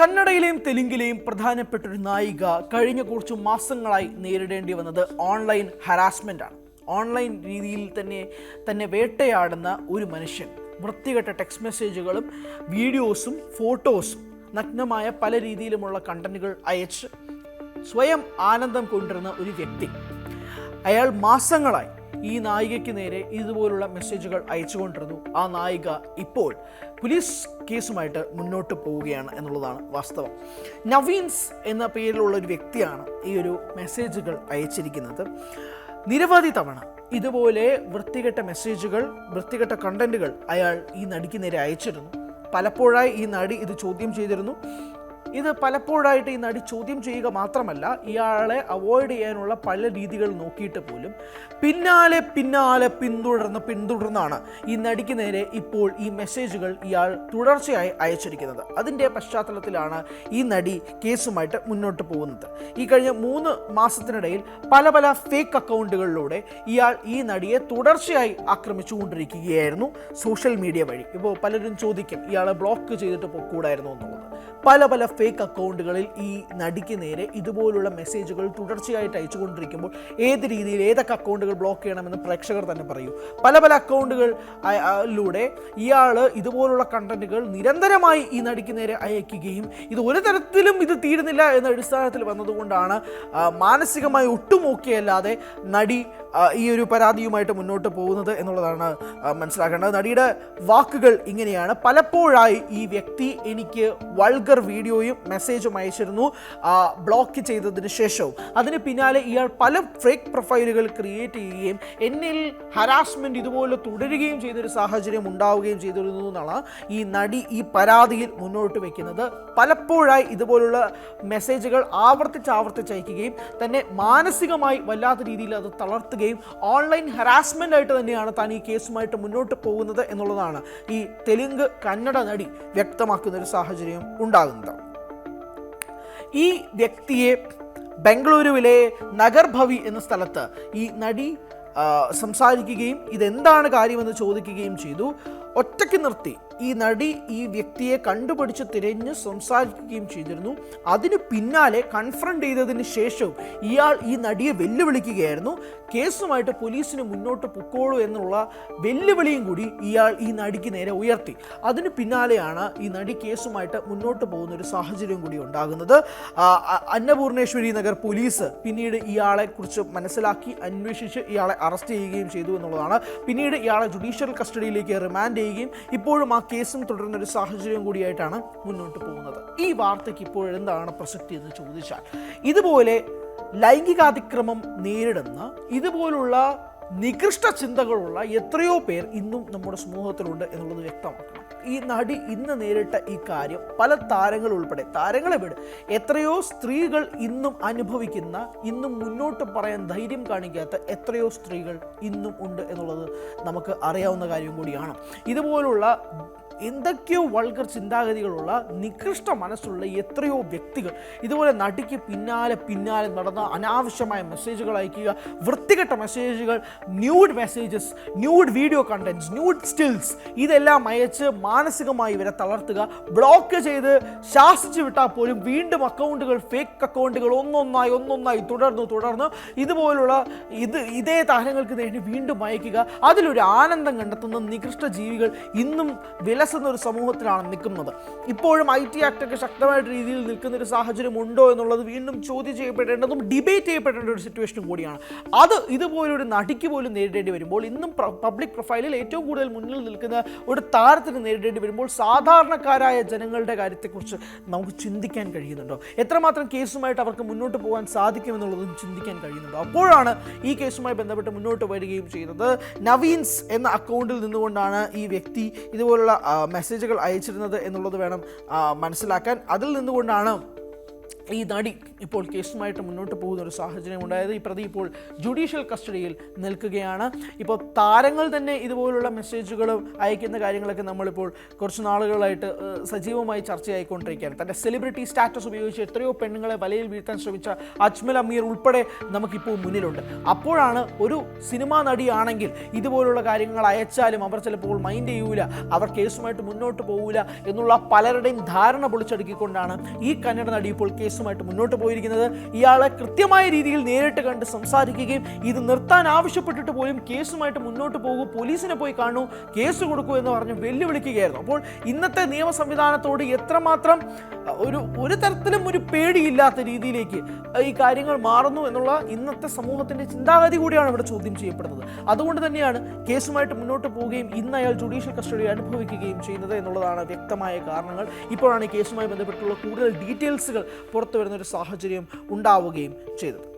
കന്നഡയിലെയും തെലുങ്കിലെയും പ്രധാനപ്പെട്ട ഒരു നായിക കഴിഞ്ഞ കുറച്ച് മാസങ്ങളായി നേരിടേണ്ടി വന്നത് ഓൺലൈൻ ഹരാസ്മെന്റ് ആണ് ഓൺലൈൻ രീതിയിൽ തന്നെ തന്നെ വേട്ടയാടുന്ന ഒരു മനുഷ്യൻ. വൃത്തികെട്ട ടെക്സ്റ്റ് മെസ്സേജുകളും വീഡിയോസും ഫോട്ടോസും നഗ്നമായ പല രീതിയിലുമുള്ള കണ്ടന്റുകൾ അയച്ച് സ്വയം ആനന്ദം കൊണ്ടിരുന്ന ഒരു വ്യക്തി. അയാൾ മാസങ്ങളായി ഈ നായികയ്ക്ക് നേരെ ഇതുപോലുള്ള മെസ്സേജുകൾ അയച്ചുകൊണ്ടിരുന്നു. ആ നായിക ഇപ്പോൾ പോലീസ് കേസുമായിട്ട് മുന്നോട്ട് പോവുകയാണ് എന്നുള്ളതാണ് വാസ്തവം. നവീൻസ് എന്ന പേരിലുള്ള ഒരു വ്യക്തിയാണ് ഈ ഒരു മെസ്സേജുകൾ അയച്ചിരിക്കുന്നത്. നിരവധി തവണ ഇതുപോലെ വൃത്തികെട്ട മെസ്സേജുകൾ വൃത്തികെട്ട കണ്ടന്റുകൾ അയാൾ ഈ നടിക്ക് നേരെ അയച്ചിരുന്നു. പലപ്പോഴായി ഈ നടി ഇത് ചോദ്യം ചെയ്തിരുന്നു. ഇത് പലപ്പോഴായിട്ട് ഈ നടി ചോദ്യം ചെയ്യുക മാത്രമല്ല ഇയാളെ അവോയ്ഡ് ചെയ്യാനുള്ള പല രീതികൾ നോക്കിയിട്ട് പോലും പിന്നാലെ പിന്നാലെ പിന്തുടർന്ന് പിന്തുടർന്നാണ് ഈ നടിക്ക് നേരെ ഇപ്പോൾ ഈ മെസ്സേജുകൾ ഇയാൾ തുടർച്ചയായി അയച്ചിരിക്കുന്നത്. അതിന്റെ പശ്ചാത്തലത്തിലാണ് ഈ നടി കേസുമായിട്ട് മുന്നോട്ട് പോകുന്നത്. ഈ കഴിഞ്ഞ മൂന്ന് മാസത്തിനിടയിൽ പല പല ഫേക്ക് അക്കൗണ്ടുകളിലൂടെ ഇയാൾ ഈ നടിയെ തുടർച്ചയായി ആക്രമിച്ചുകൊണ്ടിരിക്കുകയായിരുന്നു സോഷ്യൽ മീഡിയ വഴി. ഇപ്പോൾ പലരും ചോദിക്കും ഇയാളെ ബ്ലോക്ക് ചെയ്തിട്ട് പോകൂടായിരുന്നു എന്നുള്ളത്. പല പല ഫേക്ക് അക്കൗണ്ടുകളിൽ ഈ നടിക്ക് നേരെ ഇതുപോലുള്ള മെസ്സേജുകൾ തുടർച്ചയായിട്ട് അയച്ചുകൊണ്ടിരിക്കുമ്പോൾ ഏത് രീതിയിൽ ഏതൊക്കെ അക്കൗണ്ടുകൾ ബ്ലോക്ക് ചെയ്യണമെന്ന് പ്രേക്ഷകർ തന്നെ പറയൂ. പല പല അക്കൗണ്ടുകളിലൂടെ ഇയാൾ ഇതുപോലുള്ള കണ്ടന്റുകൾ നിരന്തരമായി ഈ നടിക്ക് നേരെ അയക്കുകയും ഇത് ഒരു തരത്തിലും ഇത് തീരുന്നില്ല എന്ന അടിസ്ഥാനത്തിൽ വന്നതുകൊണ്ടാണ് മാനസികമായി ഒട്ടും ഓക്കെ അല്ലാതെ നടി ഈ ഒരു പരാതിയുമായിട്ട് മുന്നോട്ട് പോകുന്നത് എന്നുള്ളതാണ് മനസ്സിലാക്കേണ്ടത്. നടിയുടെ വാക്കുകൾ ഇങ്ങനെയാണ്. പലപ്പോഴായി ഈ വ്യക്തി എനിക്ക് വൾഗർ വീഡിയോയും മെസ്സേജും അയച്ചിരുന്നു ബ്ലോക്ക് ചെയ്തതിന് ശേഷവും. അതിന് പിന്നാലെ ഇയാൾ പല ഫേക്ക് പ്രൊഫൈലുകൾ ക്രിയേറ്റ് ചെയ്യുകയും എന്നിൽ ഹരാസ്മെന്റ് ഇതുപോലെ തുടരുകയും ചെയ്തൊരു സാഹചര്യം ഉണ്ടാവുകയും ചെയ്തിരുന്നു എന്നാണ് ഈ നടി ഈ പരാതിയിൽ മുന്നോട്ട് വയ്ക്കുന്നത് പലപ്പോഴായി ഇതുപോലുള്ള മെസ്സേജുകൾ ആവർത്തിച്ച് ആവർത്തിച്ച് അയക്കുകയും തന്നെ മാനസികമായി വല്ലാത്ത രീതിയിൽ അത് തളർത്തുകയും ഓൺലൈൻ ഹറാസ്മെന്റ് ആയിട്ട് തന്നെയാണ് താൻ ഈ കേസുമായിട്ട് മുന്നോട്ട് പോകുന്നത് എന്നുള്ളതാണ് ഈ തെലുങ്ക് കന്നഡ നടി വ്യക്തമാക്കുന്ന ഒരു സാഹചര്യം ഉണ്ടാകുന്നത്. ഈ വ്യക്തിയെ ബംഗളൂരുവിലെ നഗർഭവി എന്ന സ്ഥലത്ത് ഈ നടി സംസാരിക്കുകയും ഇതെന്താണ് കാര്യമെന്ന് ചോദിക്കുകയും ചെയ്തു. ഒറ്റയ്ക്ക് നിർത്തി. ഈ നടി ഈ വ്യക്തിയെ കണ്ടുപിടിച്ച് തിരഞ്ഞ് സംസാരിക്കുകയും ചെയ്തിരുന്നു. അതിന് പിന്നാലെ കൺഫ്രണ്ട് ചെയ്തതിന് ശേഷവും ഇയാൾ ഈ നടിയെ വെല്ലുവിളിക്കുകയായിരുന്നു. കേസുമായിട്ട് പോലീസിന് മുന്നോട്ട് പൊക്കോളൂ എന്നുള്ള വെല്ലുവിളിയും കൂടി ഇയാൾ ഈ നടിക്ക് നേരെ ഉയർത്തി. അതിന് പിന്നാലെയാണ് ഈ നടി കേസുമായിട്ട് മുന്നോട്ട് പോകുന്ന ഒരു സാഹചര്യം കൂടി ഉണ്ടാകുന്നത്. അന്നപൂർണേശ്വരി നഗർ പോലീസ് പിന്നീട് ഇയാളെ കുറിച്ച് മനസ്സിലാക്കി അന്വേഷിച്ച് ഇയാളെ അറസ്റ്റ് ചെയ്യുകയും ചെയ്തു എന്നുള്ളതാണ്. പിന്നീട് ഇയാളെ ജുഡീഷ്യൽ കസ്റ്റഡിയിലേക്ക് റിമാൻഡ് ചെയ്യുകയും ഇപ്പോഴും ആ കേസും തുടരുന്ന ഒരു സാഹചര്യം കൂടിയായിട്ടാണ് മുന്നോട്ട് പോകുന്നത്. ഈ വാർത്തയ്ക്ക് ഇപ്പോൾ എന്താണ് പ്രസക്തി എന്ന് ചോദിച്ചാൽ ഇതുപോലെ ലൈംഗികാതിക്രമം നേരിടുന്ന ഇതുപോലുള്ള നികൃഷ്ട ചിന്തകളുള്ള എത്രയോ പേർ ഇന്നും നമ്മുടെ സമൂഹത്തിലുണ്ട് എന്നുള്ളത് വ്യക്തമാക്കണം. ഈ നടി ഇന്ന് നേരിട്ട ഈ കാര്യം പല താരങ്ങൾ ഉൾപ്പെടെ. താരങ്ങളെ വിട് എത്രയോ സ്ത്രീകൾ ഇന്നും അനുഭവിക്കുന്ന ഇന്നും മുന്നോട്ട് പറയാൻ ധൈര്യം കാണിക്കാത്ത എത്രയോ സ്ത്രീകൾ ഇന്നും ഉണ്ട് എന്നുള്ളത് നമുക്ക് അറിയാവുന്ന കാര്യം കൂടിയാണ്. ഇതുപോലുള്ള എന്തൊക്കെയോ വൾഗർ ചിന്താഗതികളുള്ള നികൃഷ്ട മനസ്സുള്ള എത്രയോ വ്യക്തികൾ ഇതുപോലെ നടിക്ക് പിന്നാലെ പിന്നാലെ നടന്ന അനാവശ്യമായ മെസ്സേജുകൾ അയക്കുക വൃത്തികെട്ട മെസ്സേജുകൾ nude messages nude video contents nude stills ഇതെല്ലാം അയച്ച് മാനസികമായി ഇവരെ തളർത്തുക ബ്ലോക്ക് ചെയ്ത് ശാസിച്ച് വിട്ടാൽ പോലും വീണ്ടും അക്കൗണ്ടുകൾ ഫേക്ക് അക്കൗണ്ടുകൾ ഒന്നൊന്നായി ഒന്നൊന്നായി തുടർന്ന് തുടർന്ന് ഇതുപോലുള്ള ഇത് ഇതേ താരങ്ങൾക്ക് വേണ്ടി വീണ്ടും അയക്കുക. അതിലൊരു ആനന്ദം കണ്ടെത്തുന്ന നികൃഷ്ട ജീവികൾ ഇന്നും വിലസുന്ന ഒരു സമൂഹത്തിലാണ് നിൽക്കുന്നത്. ഇപ്പോഴും ഐ ടി ആക്ട് ഒക്കെ ശക്തമായിട്ട് രീതിയിൽ നിൽക്കുന്ന ഒരു സാഹചര്യം ഉണ്ടോ എന്നുള്ളത് വീണ്ടും ചോദ്യം ചെയ്യപ്പെടേണ്ടതും ഡിബേറ്റ് ചെയ്യപ്പെടേണ്ട ഒരു സിറ്റുവേഷനും കൂടിയാണ്. അത് ഇതുപോലൊരു നടിക്ക് പോലും നേരിടേണ്ടി വരുമ്പോൾ ഇന്നും പബ്ലിക് പ്രൊഫൈലിൽ ഏറ്റവും കൂടുതൽ മുന്നിൽ നിൽക്കുന്ന ഒരു താരത്തിന് നേരിടേണ്ടി വരുമ്പോൾ സാധാരണക്കാരായ ജനങ്ങളുടെ കാര്യത്തെക്കുറിച്ച് നമുക്ക് ചിന്തിക്കാൻ കഴിയുന്നുണ്ടോ? എത്രമാത്രം കേസുമായിട്ട് അവർക്ക് മുന്നോട്ട് പോകാൻ സാധിക്കുമെന്നുള്ളതും ചിന്തിക്കാൻ കഴിയുന്നുണ്ടോ? അപ്പോഴാണ് ഈ കേസുമായി ബന്ധപ്പെട്ട് മുന്നോട്ട് വരികയും ചെയ്യുന്നത്. നവീൻസ് എന്ന അക്കൗണ്ടിൽ നിന്നുകൊണ്ടാണ് ഈ വ്യക്തി ഇതുപോലുള്ള മെസ്സേജുകൾ അയച്ചിരുന്നത് എന്നുള്ളത് വേണം മനസ്സിലാക്കാൻ. അതിൽ നിന്നുകൊണ്ടാണ് ഈ നടി ഇപ്പോൾ കേസുമായിട്ട് മുന്നോട്ട് പോകുന്ന ഒരു സാഹചര്യം ഉണ്ടായത്. ഈ പ്രതി ഇപ്പോൾ ജുഡീഷ്യൽ കസ്റ്റഡിയിൽ നിൽക്കുകയാണ്. ഇപ്പോൾ താരങ്ങൾ തന്നെ ഇതുപോലുള്ള മെസ്സേജുകളും അയക്കുന്ന കാര്യങ്ങളൊക്കെ നമ്മളിപ്പോൾ കുറച്ച് നാളുകളായിട്ട് സജീവമായി ചർച്ചയായിക്കൊണ്ടിരിക്കുകയാണ്. തന്റെ സെലിബ്രിറ്റി സ്റ്റാറ്റസ് ഉപയോഗിച്ച് എത്രയോ പെണ്ണുങ്ങളെ വലയിൽ വീഴ്ത്താൻ ശ്രമിച്ച അജ്മൽ അമീർ ഉൾപ്പെടെ നമുക്കിപ്പോൾ മുന്നിലുണ്ട്. അപ്പോഴാണ് ഒരു സിനിമാ നടിയാണെങ്കിൽ ഇതുപോലുള്ള കാര്യങ്ങൾ അയച്ചാലും അവർ ചിലപ്പോൾ മൈൻഡ് ചെയ്യൂല അവർ കേസുമായിട്ട് മുന്നോട്ട് പോകൂല എന്നുള്ള പലരുടെയും ധാരണ പൊളിച്ചടുക്കിക്കൊണ്ടാണ് ഈ കന്നഡ നടി ഇപ്പോൾ കേസുമായിട്ട് മുന്നോട്ട് പോയിരിക്കുന്നത്. ഇയാളെ കൃത്യമായ രീതിയിൽ നേരിട്ട് കണ്ട് സംസാരിക്കുകയും ഇത് നിർത്താൻ ആവശ്യപ്പെട്ടിട്ട് പോലും കേസുമായിട്ട് മുന്നോട്ട് പോകൂ പോലീസിനെ പോയി കാണൂ കേസ് കൊടുക്കൂ എന്ന് പറഞ്ഞ് വെല്ലുവിളിക്കുകയായിരുന്നു. അപ്പോൾ ഇന്നത്തെ നിയമ സംവിധാനത്തോട് എത്രമാത്രം ഒരു ഒരു തരത്തിലും ഒരു പേടിയില്ലാത്ത രീതിയിലേക്ക് ഈ കാര്യങ്ങൾ മാറുന്നു എന്നുള്ള ഇന്നത്തെ സമൂഹത്തിന്റെ ചിന്താഗതി കൂടിയാണ് ഇവിടെ ചോദ്യം ചെയ്യപ്പെടുന്നത്. അതുകൊണ്ട് തന്നെയാണ് കേസുമായിട്ട് മുന്നോട്ട് പോവുകയും ഇന്ന് അയാൾ ജുഡീഷ്യൽ കസ്റ്റഡി അനുഭവിക്കുകയും ചെയ്യുന്നത് എന്നുള്ളതാണ് വ്യക്തമായ കാരണങ്ങൾ. ഇപ്പോഴാണ് ഈ കേസുമായി ബന്ധപ്പെട്ടുള്ള കൂടുതൽ ഡീറ്റെയിൽസുകൾ പുറത്തു വരുന്ന ഒരു സാഹചര്യം ഉണ്ടാവുകയും ചെയ്തത്